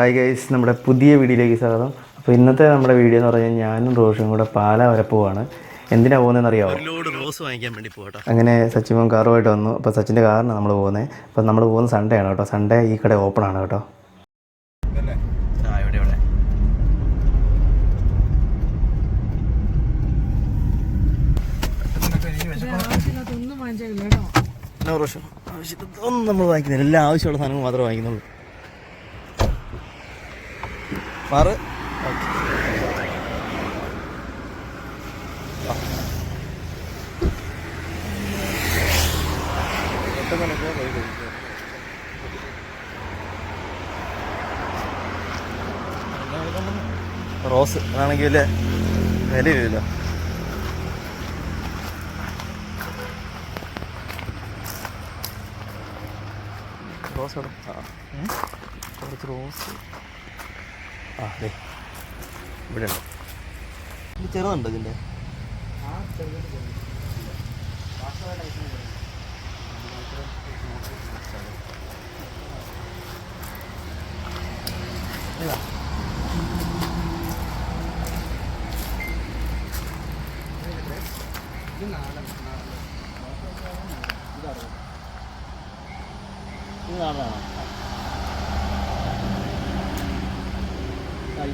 Hi guys നമ്മുടെ പുതിയ വീഡിയോയിലേക്ക് സ്വാഗതം. അപ്പോൾ ഇന്നത്തെ നമ്മുടെ വീഡിയോ എന്ന് പറഞ്ഞാൽ ഞാനും റോഷും കൂടെ പാല വരെ പോവാണ്. എന്തിനാ പോകുന്നതെന്ന് അറിയാമോ ലോഡ് റോസ് വാങ്ങിക്കാൻ വേണ്ടി പോകട്ടോ അങ്ങനെ സച്ചിൻ കാറുമായിട്ട് വന്നു. അപ്പോൾ സച്ചിന്റെ കാറിനാണ് നമ്മൾ പോകുന്നത്. അപ്പോൾ നമ്മൾ പോകുന്ന സൺഡേ ആണ് കേട്ടോ. സൺഡേ ഈ കട ഓപ്പൺ ആണ് കേട്ടോ. ഒന്നും നമ്മൾ വാങ്ങിക്കുന്നില്ല. എല്ലാം ആവശ്യമുള്ള സാധനങ്ങൾ മാത്രമേ വാങ്ങിക്കുന്നുള്ളൂ. മാറ്. റോസ് അതാണെങ്കിൽ വലിയ വിലയില്ലല്ലോ. റോസ് ആ. കുറച്ച് റോസ്. ആ അതെ ഇവിടെ ഉണ്ട്. ചെറുതുണ്ട് ഇതിന്റെ? ഇത് നാടനാണോ ആ ഇതാണ് ഈ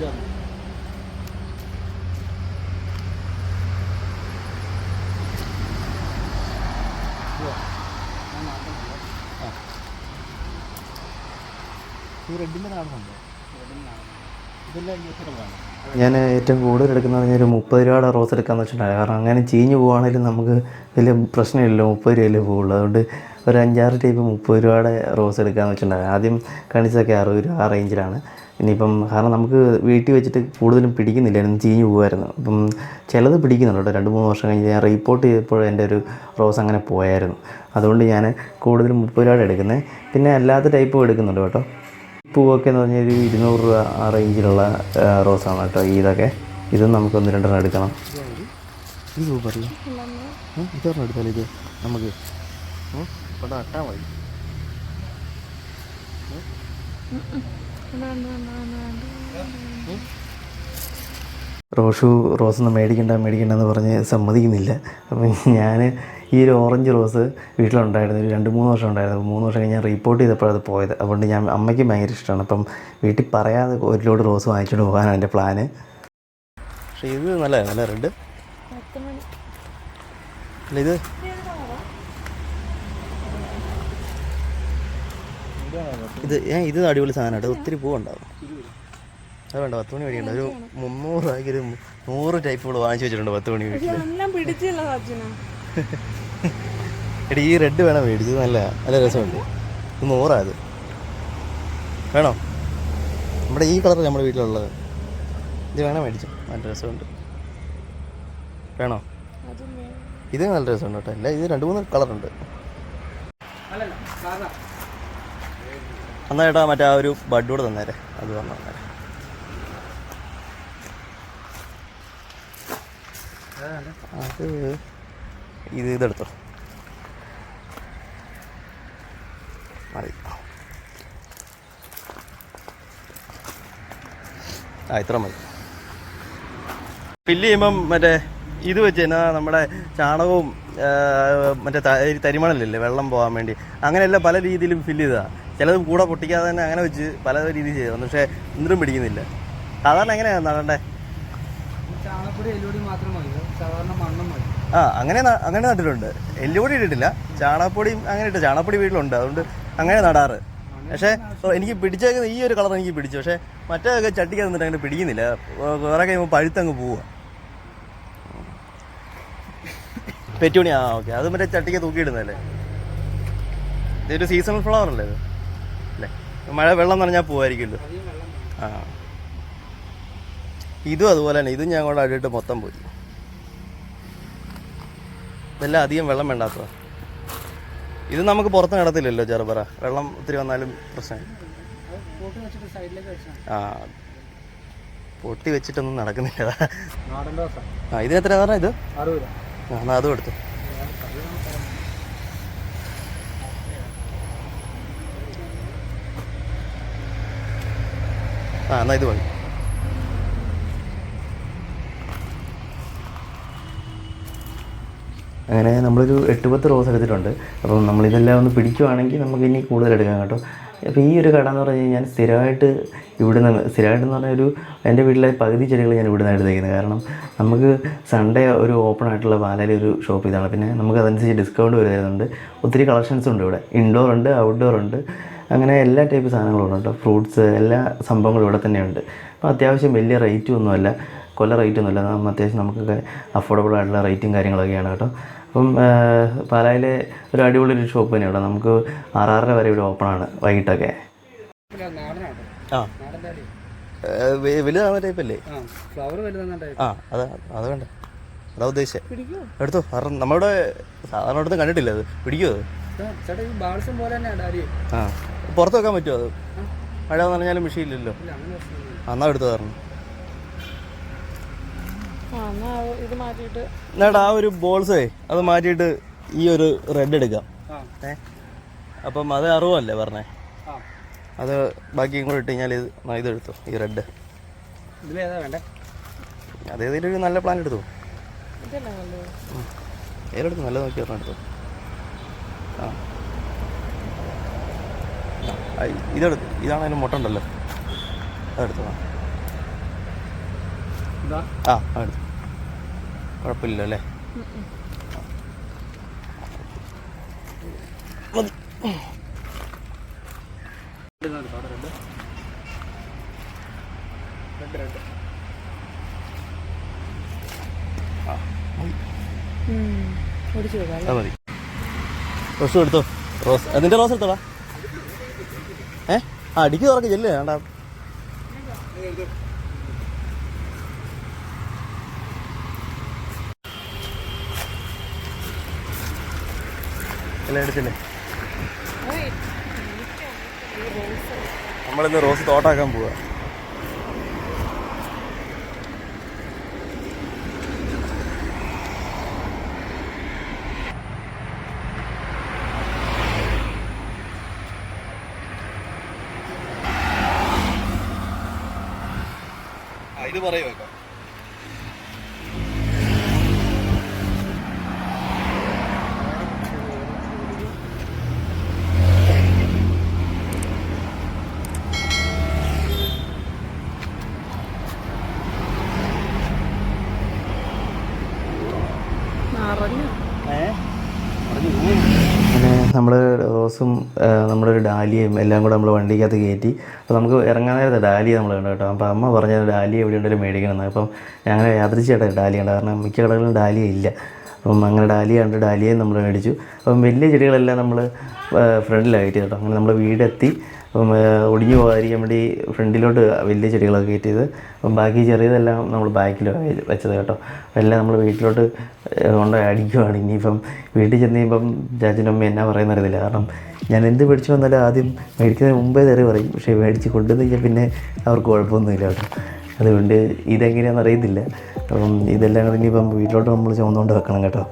റെഡിന്റെ ഞാൻ ഏറ്റവും കൂടുതൽ എടുക്കുന്നത് പറഞ്ഞാൽ ഒരു മുപ്പത് രൂപയുടെ റോസ് എടുക്കാമെന്ന് വെച്ചിട്ടുണ്ടായിരുന്നു കാരണം അങ്ങനെ ചീഞ്ഞ് പോവുകയാണെങ്കിലും നമുക്ക് വലിയ പ്രശ്നമില്ലല്ലോ. മുപ്പത് രൂപയല്ലേ പോവുള്ളൂ. അതുകൊണ്ട് ഒരു അഞ്ചാറ് ടൈപ്പ് മുപ്പത് രൂപയുടെ റോസ് എടുക്കാമെന്ന് വെച്ചിട്ടുണ്ടായിരുന്നു ആദ്യം കണിച്ചൊക്കെ അറുപത് രൂപ ആ റേഞ്ചിലാണ് ഇനിയിപ്പം കാരണം നമുക്ക് വീട്ടിൽ വെച്ചിട്ട് കൂടുതലും പിടിക്കുന്നില്ലായിരുന്നു ചീഞ്ഞ് പോകുമായിരുന്നു അപ്പം ചിലത് പിടിക്കുന്നുണ്ട് രണ്ട് മൂന്ന് വർഷം കഴിഞ്ഞ് ഞാൻ റിപ്പോർട്ട് ചെയ്തപ്പോൾ എന്റെ ഒരു റോസ് അങ്ങനെ പോയായിരുന്നു. അതുകൊണ്ട് ഞാൻ കൂടുതലും മുപ്പത് രൂപയുടെ എടുക്കുന്നത് പിന്നെ അല്ലാത്ത ടൈപ്പും എടുക്കുന്നുണ്ട് കേട്ടോ. പൂവൊക്കെ എന്ന് പറഞ്ഞാൽ ഒരു ഇരുന്നൂറ് രൂപ ആ റേഞ്ചിലുള്ള റോസാണ് കേട്ടോ ഇതൊക്കെ. ഇതും നമുക്ക് ഒന്ന് രണ്ടെണ്ണം എടുക്കണം. ഇത് സൂപ്പറല്ലേ? ഇതൊരെണ്ണം എടുത്താലേ ഇത് നമുക്ക്. റോഷു റോസ് ഒന്നും മേടിക്കണ്ട മേടിക്കണ്ടെന്ന് പറഞ്ഞ് സമ്മതിക്കുന്നില്ല. അപ്പം ഞാൻ ഈ ഒരു ഓറഞ്ച് റോസ് വീട്ടിലുണ്ടായിരുന്നു ഒരു രണ്ട് മൂന്ന് വർഷം ഉണ്ടായിരുന്നു. അപ്പോൾ മൂന്ന് വർഷം കഴിഞ്ഞ് ഞാൻ റിപ്പോർട്ട് ചെയ്തപ്പോൾ അത് പോയത്. അതുകൊണ്ട് ഞാൻ അമ്മയ്ക്ക് ഭയങ്കര ഇഷ്ടമാണ്. അപ്പം വീട്ടിൽ പറയാതെ ഒരു ലോഡ് റോസ് വാങ്ങിച്ചുകൊണ്ട് പോകാനാണ് എന്റെ പ്ലാന് പക്ഷേ ഇത് നല്ല നല്ല റെഡ് അല്ല ഇത് ഇത് ഏ ഇത് അടിപൊളി സാധനം കേട്ടോ. ഒത്തിരി പൂവുണ്ടാവും. അത് വേണ്ട പത്ത് മണി മേടിക്കണ്ട ഒരു മുന്നൂറ് രൂപയ്ക്ക് ഒരു നൂറ് ടൈപ്പുകൾ വാങ്ങിച്ചു വെച്ചിട്ടുണ്ട് പത്ത് മണി എടി ഈ റെഡ് വേണം മേടിച്ചത് നല്ല നല്ല രസമുണ്ട്. ഇത് നൂറാ ഇത്. വേണോ? നമ്മുടെ ഈ കളർ നമ്മുടെ വീട്ടിലുള്ളത്. ഇത് വേണം മേടിച്ചു? നല്ല രസമുണ്ട്. വേണോ? ഇത് നല്ല രസമുണ്ട് കേട്ടോ. അല്ല ഇത് രണ്ട് മൂന്ന് കളറുണ്ട് എന്നാ ചേട്ടാ മറ്റേ ആ ഒരു ബഡ് കൂടെ തന്നേരെ. അത് പറഞ്ഞു തന്നേരെ അത് ഇത് ഇതെടുത്തോ. മതി. ആ ഇത്ര മതി. ഫില്ല് ചെയ്യുമ്പം മറ്റേ ഇത് വെച്ച് തന്നെ നമ്മുടെ ചാണകവും മറ്റേ തരിമണലില്ലേ വെള്ളം പോകാൻ വേണ്ടി. അങ്ങനെയല്ല പല രീതിയിലും ഫില്ല് ചെയ്തതാ. ചിലത് കൂടെ പൊട്ടിക്കാതെ തന്നെ അങ്ങനെ വെച്ച് പല രീതിയിൽ ചെയ്തു. പക്ഷേ എന്തിനും പിടിക്കുന്നില്ല. സാധാരണ എങ്ങനെയാണ് നടണ്ടേ? ആ അങ്ങനെ അങ്ങനെ നട്ടിട്ടുണ്ട്. എല്ലുപൊടി ഇട്ടിട്ടില്ല. ചാണകപ്പൊടിയും അങ്ങനെ ഇട്ട് ചാണകപ്പൊടി വീട്ടിലുണ്ട്. അതുകൊണ്ട് അങ്ങനെ നടാറ്. പക്ഷേ എനിക്ക് പിടിച്ചേക്കുന്ന ഈ ഒരു കളർ എനിക്ക് പിടിച്ചു. പക്ഷേ മറ്റേതൊക്കെ ചട്ടിക്ക് നിന്നിട്ട് അങ്ങനെ പിടിക്കുന്നില്ല. വേറെ കഴിയുമ്പോൾ പഴുത്തങ്ങ് പോവുക പെറ്റുണി ആ ഓക്കെ. അത് മറ്റേ ചട്ടിക്ക് തൂക്കിയിടുന്നതല്ലേ? ഇതൊരു സീസണൽ ഫ്ലവർ അല്ലേ ഇത്? അല്ലേ മഴ വെള്ളം നിറഞ്ഞാൽ പോവായിരിക്കുമല്ലോ ആ. ഇതും അതുപോലെ തന്നെ ഇതും ഞാൻ കൂടെ അടിയിട്ട് മൊത്തം പോയി. ഇതെല്ലാം അധികം വെള്ളം വേണ്ടാത്ത ഇത് നമുക്ക് പുറത്ത് കിടത്തില്ലല്ലോ ചെറുപറ. വെള്ളം ഒത്തിരി വന്നാലും പ്രശ്നമായി വെച്ചാൽ ആ. പൊട്ടി വെച്ചിട്ടൊന്നും നടക്കുന്നില്ല. ആ ഇതിനെത്ര പറഞ്ഞ ഇത്? ആ എന്നാൽ അതും എടുത്തു. ആ എന്നാൽ ഇത് മതി. അങ്ങനെ നമ്മളൊരു എട്ട് പത്ത് റോസ് എടുത്തിട്ടുണ്ട്. അപ്പം നമ്മളിതെല്ലാം ഒന്ന് പിടിക്കുവാണെങ്കിൽ നമുക്ക് ഇനി കൂടുതൽ എടുക്കാം കേട്ടോ. അപ്പോൾ ഈ ഒരു കട എന്ന് പറഞ്ഞു കഴിഞ്ഞാൽ സ്ഥിരമായിട്ട് ഇവിടെ നിന്ന് സ്ഥിരമായിട്ടെന്ന് പറഞ്ഞാൽ ഒരു എന്റെ വീട്ടിലെ പകുതി ചെടികൾ ഞാൻ ഇവിടെ നിന്നാണ് എടുത്തേക്കുന്നത്. കാരണം നമുക്ക് സൺഡേ ഒരു ഓപ്പൺ ആയിട്ടുള്ള പാലയിൽ ഒരു ഷോപ്പ് ഇതാണ്. പിന്നെ നമുക്ക് അതനുസരിച്ച് ഡിസ്കൗണ്ട് വരുന്നുണ്ട് ഒത്തിരി കളക്ഷൻസ് ഉണ്ട് ഇവിടെ. ഇൻഡോർ ഉണ്ട് ഔട്ട്ഡോർ ഉണ്ട്. അങ്ങനെ എല്ലാ ടൈപ്പ് സാധനങ്ങളും ഉണ്ട് കേട്ടോ. ഫ്രൂട്ട്സ് എല്ലാ സംഭവങ്ങളും ഇവിടെ തന്നെയുണ്ട്. അപ്പോൾ അത്യാവശ്യം വലിയ റേറ്റും ഒന്നുമല്ല കൊല്ല റേറ്റ് ഒന്നുമില്ല നമ്മൾ അത്യാവശ്യം നമുക്കൊക്കെ അഫോർഡബിൾ ആയിട്ടുള്ള റേറ്റും കാര്യങ്ങളൊക്കെയാണ് കേട്ടോ. അപ്പം പാലായിലെ ഒരു അടിപൊളി ഒരു ഷോപ്പ് തന്നെയാണ് നമുക്ക് ആറാറര വരെ ഇവിടെ ഓപ്പൺ ആണ് വൈകിട്ടൊക്കെ. ആ. വലുതാവുന്ന ടൈപ്പല്ലേ ആ ഫ്ലവർ വലുതെന്നുണ്ടായി ആ അതാ അത് വേണ്ട. അതാ ഉദ്ദേശിച്ചത് പിടിക്കോ. എടുത്തോ. കാരണം നമ്മുടെ സാധാരണ അടുത്ത് കണ്ടിട്ടില്ല അത്? പിടിക്കുമോ അത്? ആ പുറത്ത് വെക്കാൻ പറ്റുമോ അത്? മഴ എന്ന് പറഞ്ഞാലും പ്രശ്നമൊന്നുമില്ല. എന്നാ എടുത്തു തരണം. എന്നാട്ട് എന്നാടാ ആ ഒരു ബോൾസേ അത് മാറ്റിയിട്ട് ഈ ഒരു റെഡ് എടുക്കാം. ഏ? അപ്പം അത് അറുപല്ലേ പറഞ്ഞേ? അത് ബാക്കിയും കൂടെ ഇട്ട് കഴിഞ്ഞാൽ ഇത് ഇതെടുത്തു ഈ റെഡ് അതേതെങ്കിലും ഒരു നല്ല പ്ലാൻ എടുത്തു. ഏതെടുത്തു നല്ല നോക്കി ഒരെണ്ണം എടുത്തു. ആ. ഇതെടുത്ത് ഇതാണ് അതിന് മുട്ട ഉണ്ടല്ലോ. അതെടുത്തോ. ആ എടുത്തു കുഴപ്പമില്ലല്ലോ അല്ലേ? അത് മതി. റോസ് എടുത്തോ? റോസ്. നിന്റെ റോസ് എടുത്തോടാ. ഏ? ആ അടിക്ക് തുറക്ക് ചെല്ലേ വേണ്ട. എല്ലാം എടുത്തില്ലേ? നമ്മളിന്ന് റോസ് തോട്ടാക്കാൻ പോവാ. ഇത് പറയോ നിറഞ്ഞു നമ്മൾ റോസും നമ്മുടെ ഒരു ഡാലിയയും എല്ലാം കൂടെ നമ്മൾ വണ്ടിക്കകത്ത് കയറ്റി അപ്പോൾ നമുക്ക് ഇറങ്ങാൻ നേരത്തെ ഡാലിയ നമ്മൾ കണ്ടു കേട്ടോ. അപ്പോൾ അമ്മ പറഞ്ഞത് ഡാലിയ എവിടെ ഉണ്ടെങ്കിലും മേടിക്കണമെന്ന് അപ്പം ഞങ്ങൾ യാദൃശ്യമായിട്ട് ഡാലിയ ഉണ്ട് കാരണം മിക്ക കടകളിലും ഡാലിയ ഇല്ല. അപ്പം അങ്ങനെ ഡാലിയ ഉണ്ട് ഡാലിയയും നമ്മൾ മേടിച്ചു. അപ്പം വലിയ ചെടികളെല്ലാം നമ്മൾ ഫ്രണ്ടിലായിട്ട് കേട്ടോ. അങ്ങനെ നമ്മൾ വീടെത്തി ഒടിഞ്ഞു പോകാതിരിക്കാൻ വേണ്ടി ഫ്രണ്ടിലോട്ട് വലിയ ചെടികളൊക്കെ കയറ്റിയത്. അപ്പം ബാക്കി ചെറിയതെല്ലാം നമ്മൾ ബാക്കിൽ വെച്ചത് കേട്ടോ. എല്ലാം നമ്മൾ വീട്ടിലോട്ട് കൊണ്ട് അടിക്കുവാണ്. ഇനിയിപ്പം വീട്ടിൽ ചെന്ന് കഴിയുമ്പം ചാച്ചനും അമ്മ എന്നാ പറയുന്ന അറിയത്തില്ല കാരണം ഞാൻ എന്ത് മേടിച്ചു വന്നാലും ആദ്യം മേടിക്കുന്നതിന് മുമ്പേ തെറി പറയും. പക്ഷേ മേടിച്ച് കൊണ്ടുവന്ന് കഴിഞ്ഞാൽ പിന്നെ അവർക്ക് കുഴപ്പമൊന്നുമില്ല കേട്ടോ. അതുകൊണ്ട് ഇതെങ്ങനെയാണെന്ന് അറിയത്തില്ല. അപ്പം ഇതെല്ലാം കൂടി ഇനിയിപ്പം വീട്ടിലോട്ട് നമ്മൾ ചുമന്നുകൊണ്ട് വെക്കണം കേട്ടോ.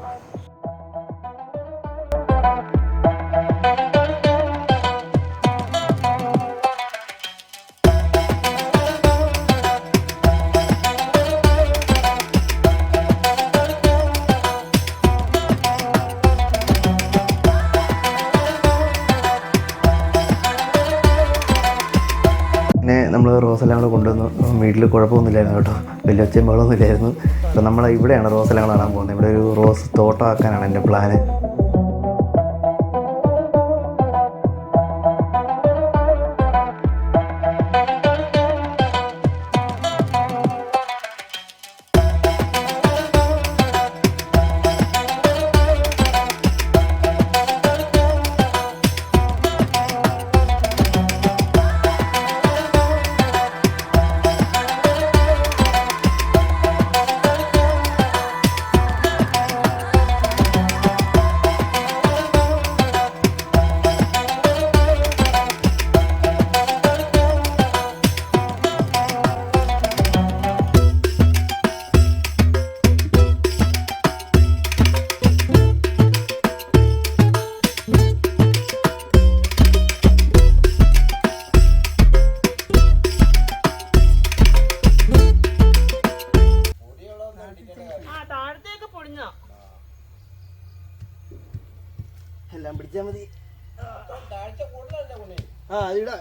വീട്ടിൽ കുഴപ്പമൊന്നുമില്ലായിരുന്നു കേട്ടോ. വലിയ ഒച്ചയും ബഹളമൊന്നുമില്ലായിരുന്നു. അപ്പം നമ്മൾ ഇവിടെയാണ് റോസെല്ലാം കാണാൻ പോകുന്നത്. ഇവിടെ ഒരു റോസ് തോട്ടമാക്കാനാണ് എന്റെ പ്ലാന്.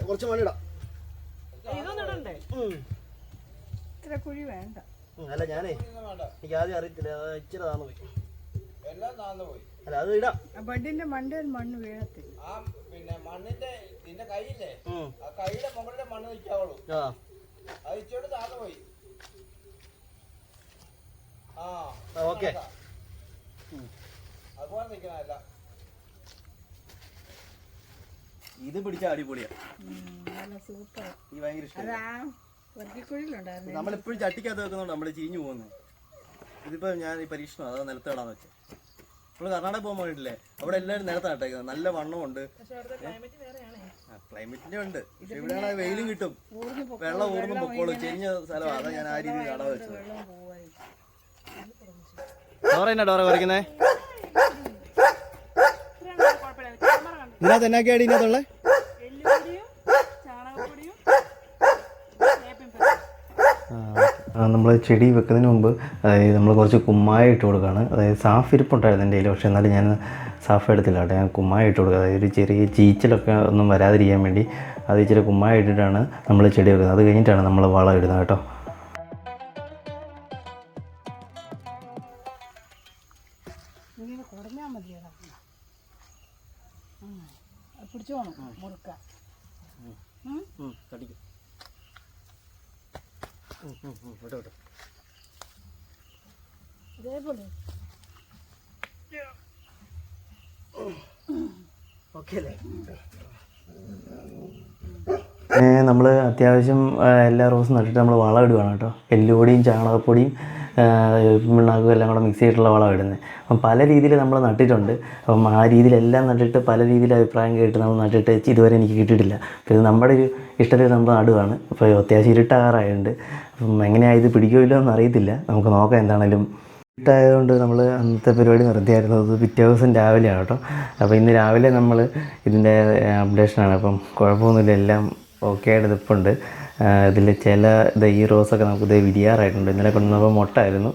കുറച്ച് മണിടാം. ഇത്ര കുഴി വേണ്ട. അല്ല ഞാനേ എനിക്ക് ആദ്യം അറിയത്തില്ല അത് ഇച്ചിരി താന്നു പോയി. എല്ലാം താന്നു പോയി. അല്ല അത് ഇടാം. ബഡിന്റെ മണ്ടയിൽ മണ്ണ് വീഴത്തില്ല. ആ പിന്നെ മണ്ണിന്റെ നിന്റെ കൈയില്ലേ ആ കൈയുടെ മുകളിലെ മണ്ണ് നിൽക്കാവുള്ളൂ. ആ. അത് താന്നു പോയി. ആ ആ, ഓക്കെ. അതുപോലെ നിൽക്കണല്ല ഇത് പിടിച്ച അടിപൊളിയാ. നല്ല സൂപ്പർ ഈ ഭയങ്കര നമ്മളെപ്പോഴും ചട്ടിക്കകത്ത് വെക്കുന്നുണ്ട് നമ്മൾ ചീഞ്ഞു പോകുന്നത് ഇതിപ്പോ ഞാൻ ഈ പരീക്ഷണം അതാ നിലത്ത് ഇടാന്ന് വെച്ചത് നമ്മൾ കർണാടക പോകാൻ വേണ്ടിയില്ലേ അവിടെ എല്ലാരും നിലത്ത് ഇട്ടേക്കുന്നത് നല്ല വണ്ണമുണ്ട്. ക്ലൈമറ്റിന്റെ ഉണ്ട്. പക്ഷെ ഇവിടെയാണ് വെയിലും കിട്ടും. വെള്ളം ഊർന്നും പൊക്കോളും. ചെരിഞ്ഞ സ്ഥലമാണ് അതാ ഞാൻ ആ രീതിയിൽ കട വെച്ചത്. ഡോറ എന്നാ ഡോറ കുറയ്ക്കുന്നേ ഇതിനകത്ത് എന്നാക്കിയാടി ഇതിനകത്തുള്ളേ? നമ്മൾ ചെടി വെക്കുന്നതിന് മുമ്പ് അതായത് നമ്മൾ കുറച്ച് കുമ്മായ ഇട്ട് കൊടുക്കുകയാണ് അതായത് സാഫ് ഇരിപ്പുണ്ടായിരുന്നു എന്റെ കയ്യിൽ പക്ഷേ എന്നാലും ഞാൻ സാഫ് എടുത്തില്ല കേട്ടോ. ഞാൻ കുമ്മായ ഇട്ട് കൊടുക്കുക. അതായത് ഒരു ചെറിയ ചീച്ചിലൊക്കെ ഒന്നും വരാതിരിക്കാൻ വേണ്ടി അത് ഇച്ചിരി കുമ്മായ ഇട്ടിട്ടാണ് നമ്മൾ ചെടി വെക്കുന്നത്. അത് കഴിഞ്ഞിട്ടാണ് നമ്മൾ വളം ഇടുന്നത് കേട്ടോ. ഇങ്ങനെ മതിയടാ പിടിച്ചോണം മുറുക്ക. കടിക്കും. ഇതേപോലെ. ഓക്കെ അല്ലേ? നമ്മൾ അത്യാവശ്യം എല്ലാ റോസും നട്ടിട്ട് നമ്മൾ വളം ഇടുകയാണ് കേട്ടോ. എല്ലുപൊടിയും ചാണകപ്പൊടിയും പിണ്ണാക്കും എല്ലാം കൂടെ മിക്സ് ചെയ്തിട്ടുള്ള വളം ഇടുന്നത്. അപ്പം പല രീതിയിൽ നമ്മൾ നട്ടിട്ടുണ്ട്. അപ്പം ആ രീതിയിലെല്ലാം നട്ടിട്ട് പല രീതിയിൽ അഭിപ്രായം കേട്ട് നമ്മൾ നട്ടിട്ട് ഇതുവരെ എനിക്ക് കിട്ടിയിട്ടില്ല. അപ്പോൾ ഇത് നമ്മുടെ ഒരു ഇഷ്ടത്തിൽ നമ്മൾ നടുവാണ്. അപ്പോൾ അത്യാവശ്യം ഇരുട്ടാറായുണ്ട്. അപ്പം എങ്ങനെയാണ് ഇത് പിടിക്കുമല്ലോ എന്ന് അറിയത്തില്ല. നമുക്ക് നോക്കാം എന്താണേലും. ഇട്ടായതുകൊണ്ട് നമ്മൾ അന്നത്തെ പരിപാടി നിർത്തിയായിരുന്നു അത് പിറ്റേ ദിവസം രാവിലെയാണ് കേട്ടോ. അപ്പോൾ ഇന്ന് രാവിലെ നമ്മൾ ഇതിന്റെ അപ്ഡേഷനാണ് അപ്പം കുഴപ്പമൊന്നുമില്ല. എല്ലാം ഓക്കെ ആയിട്ട് നിൽപ്പുണ്ട് ഇതിൽ ചില ഇത് ഈ റോസൊക്കെ നമുക്ക് ഇത് വിരിയാറായിട്ടുണ്ട്. ഇന്നലെ കൊണ്ടുവന്നപ്പോൾ മുട്ടായിരുന്നു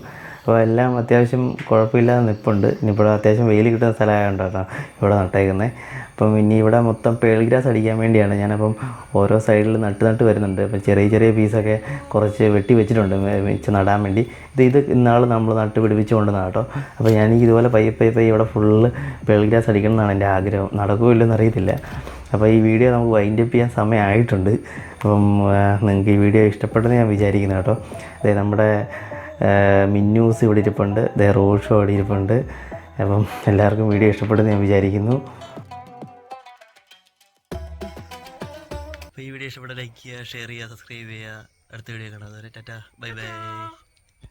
അപ്പോൾ എല്ലാം അത്യാവശ്യം കുഴപ്പമില്ലാതെ നിൽപ്പുണ്ട് ഇനിയിപ്പോൾ അത്യാവശ്യം വെയിൽ കിട്ടുന്ന സ്ഥലമായതുകൊണ്ട് കേട്ടോ ഇവിടെ നട്ടേക്കുന്നത് അപ്പം ഇനി ഇവിടെ മൊത്തം പേൾ ഗ്രാസ് അടിക്കാൻ വേണ്ടിയാണ് ഞാനപ്പം ഓരോ സൈഡിൽ നട്ട് നട്ട് വരുന്നുണ്ട്. അപ്പം ചെറിയ ചെറിയ പീസൊക്കെ കുറച്ച് വെട്ടി വെച്ചിട്ടുണ്ട് വെച്ച് നടാൻ വേണ്ടി. ഇത് ഇത് ഇന്നാൾ നമ്മൾ നട്ട് പിടിപ്പിച്ച് കൊണ്ടുവന്ന കേട്ടോ അപ്പോൾ ഞാൻ ഇതുപോലെ പയ്യെ പയ്യെ പയ്യെ ഇവിടെ ഫുള്ള് പേൾ ഗ്രാസ് അടിക്കണം എന്നാണ് എന്റെ ആഗ്രഹം. നടക്കുമോ ഇല്ലെന്ന് അറിയത്തില്ല. അപ്പോൾ ഈ വീഡിയോ നമുക്ക് വൈൻഡ് അപ്പ് ചെയ്യാൻ സമയമായിട്ടുണ്ട്. അപ്പം നിങ്ങൾക്ക് ഈ വീഡിയോ ഇഷ്ടപ്പെട്ടെന്ന് ഞാൻ വിചാരിക്കുന്നു കേട്ടോ. അതായത് നമ്മുടെ മിന്നൂസ് ഇവിടെ ഇരിപ്പുണ്ട്. ദ റോഡ് ഷോ ഇവിടെ ഇരിപ്പുണ്ട്. അപ്പം എല്ലാവർക്കും വീഡിയോ ഇഷ്ടപ്പെട്ടെന്ന് ഞാൻ വിചാരിക്കുന്നു. അപ്പോൾ ഈ വീഡിയോ ഇഷ്ടപ്പെട്ട ലൈക്ക് ചെയ്യുക ഷെയർ ചെയ്യുക സബ്സ്ക്രൈബ് ചെയ്യുക. അടുത്ത വീഡിയോ കാണാം. അതുവരെ ടാറ്റ. Bye bye.